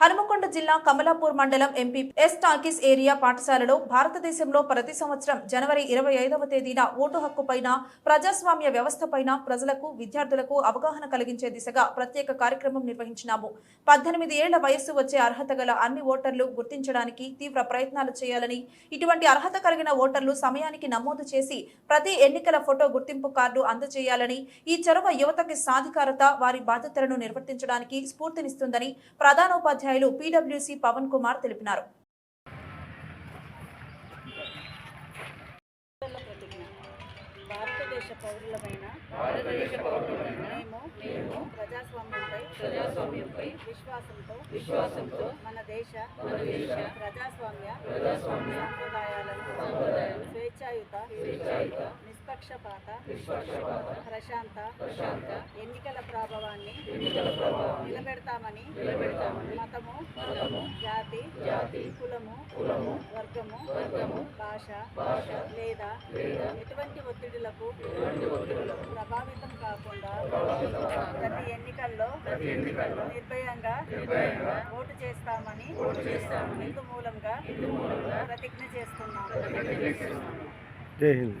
హనుమకొండ జిల్లా కమలాపూర్ మండలం MP yes talkies area పాఠశాలలో భారతదేశంలో ప్రతి సంవత్సరం జనవరి ఇరవై ఐదవ తేదీన ఓటు హక్కు పైన ప్రజాస్వామ్య వ్యవస్థపైన ప్రజలకు విద్యార్థులకు అవగాహన కలిగించే దిశగా ప్రత్యేక కార్యక్రమం నిర్వహించినాము. పద్దెనిమిది ఏళ్ళ వయస్సు వచ్చే అర్హత గల అన్ని ఓటర్లు గుర్తించడానికి తీవ్ర ప్రయత్నాలు చేయాలని ఇటువంటి అర్హత కలిగిన ఓటర్లు సమయానికి నమోదు చేసి ప్రతి ఎన్నికల ఫోటో గుర్తింపు కార్డు అందజేయాలని ఈ చొరవ యువతకి సాధికారత వారి బాధ్యతలను నిర్వర్తించడానికి స్ఫూర్తినిస్తుందని ప్రధానోపాధ్యాయులు పీడబ్ల్యూసీ పవన్ కుమార్ తెలిపినారు. భారతదేశ పౌరులమైన మేము మేము ప్రజాస్వామ్యంపై ప్రజాస్వామ్యంపై విశ్వాసంతో విశ్వాసంతో మన దేశ మన దేశ ప్రజాస్వామ్య ప్రజాస్వామ్య సంప్రదాయాలను స్వేచ్ఛాయుత స్వేచ్ఛాయుత నిష్పక్షపాత ప్రశాంత ఎన్నికల ప్రభావాన్ని ఎన్నికల ప్రభావాన్ని నిలబెడతామని మతము జాతి జాతి కులము కులము వర్గము వర్గము భాష భాష లేదా ఎటువంటి ఒత్తిడులకు ప్రభావితం కాకుండా ప్రతి ఎన్నికల్లో ప్రతి ఎన్నికల్లో నిర్భయంగా ఓటు చేస్తామని ఇందు మూలంగా ప్రతిజ్ఞ చేస్తున్నాం ప్రతిజ్ఞ చేస్తున్నాం జై హింద్.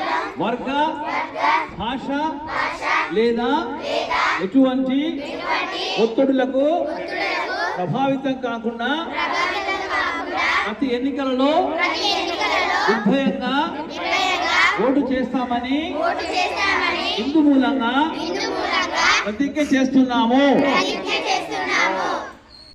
వర్గ భాష లేదా ఎటువంటి ఒత్తిడులకు ప్రభావితం కాకుండా ప్రతి ఎన్నికలలో నిర్భయంగా ఓటు చేస్తామని ఇందు మూలంగా ప్రతిజ్ఞ చేస్తున్నాము.